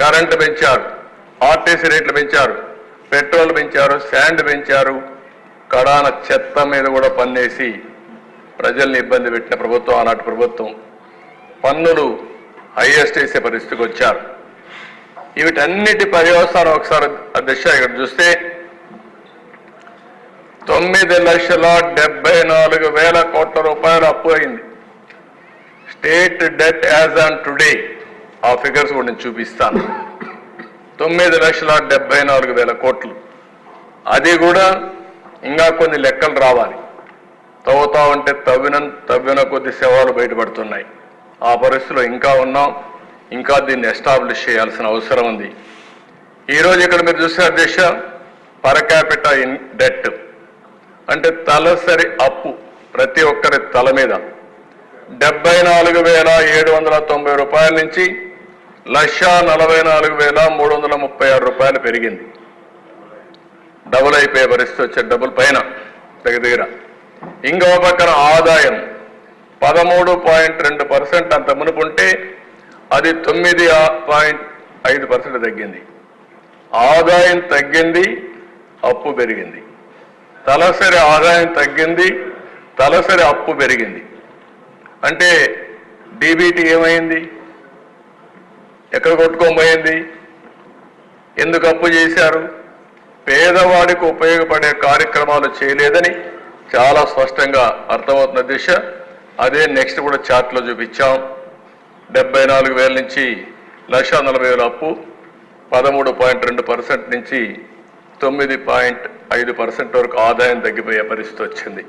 Current పెంచారు RTC రేట్లు పెంచారు పెట్రోల్ పెంచారు శాండ్ పెంచారు కడాన చెత్త మీద కూడా పన్నేసి ప్రజల్ని ఇబ్బంది పెట్టిన ప్రభుత్వం ఆనాటి ప్రభుత్వం పన్నులు హైయెస్ట్ వేసే పరిస్థితికి వచ్చారు. వీటన్నిటి పర్యవసానం ఒకసారి అధ్యక్ష ఇక్కడ చూస్తే తొమ్మిది లక్షల డెబ్బై నాలుగు వేల కోట్ల రూపాయలు అప్పు అయింది. State debt as on today ఆ ఫిగర్స్ కూడా నేను చూపిస్తాను. తొమ్మిది లక్షల డెబ్బై నాలుగు వేల కోట్లు. అది కూడా ఇంకా కొన్ని లెక్కలు రావాలి. తవ్వుతా ఉంటే తవ్విన తవ్విన కొద్ది సేవలు బయటపడుతున్నాయి. ఆ పరిస్థితిలో ఇంకా ఉన్నాం. ఇంకా దీన్ని ఎస్టాబ్లిష్ చేయాల్సిన అవసరం ఉంది. ఈరోజు ఇక్కడ మీరు చూసే అధ్యక్ష పర్ క్యాపిటల్ ఇన్ డెట్ అంటే తలసరి అప్పు ప్రతి ఒక్కరి తల మీద. డెబ్బై నాలుగు వేల ఏడు వందల తొంభై రూపాయల నుంచి లక్ష నలభై నాలుగు వేల మూడు వందల ముప్పై ఆరు రూపాయలు పెరిగింది. డబుల్ అయిపోయే పరిస్థితి వచ్చే డబుల్ పైన దగ్గర దగ్గర. ఇంకో పక్కన ఆదాయం పదమూడు పాయింట్ రెండు పర్సెంట్ అంత మునుపుంటే అది తొమ్మిది పాయింట్ ఐదు పర్సెంట్ తగ్గింది. ఆదాయం తగ్గింది అప్పు పెరిగింది. తలసరి ఆదాయం తగ్గింది తలసరి అప్పు పెరిగింది. అంటే డీబీటీ ఏమైంది? ఎక్కడ కొట్టుకోబోయింది? ఎందుకు అప్పు చేశారు? పేదవాడికి ఉపయోగపడే కార్యక్రమాలు చేయలేదని చాలా స్పష్టంగా అర్థమవుతున్న దిశ. అదే నెక్స్ట్ కూడా చార్ట్లో చూపించాం. డెబ్బై నాలుగు వేల నుంచి లక్ష నలభై వేల అప్పు పదమూడు పాయింట్ రెండు పర్సెంట్ నుంచి తొమ్మిది పాయింట్ ఐదు పర్సెంట్ వరకు ఆదాయం తగ్గిపోయే పరిస్థితి వచ్చింది.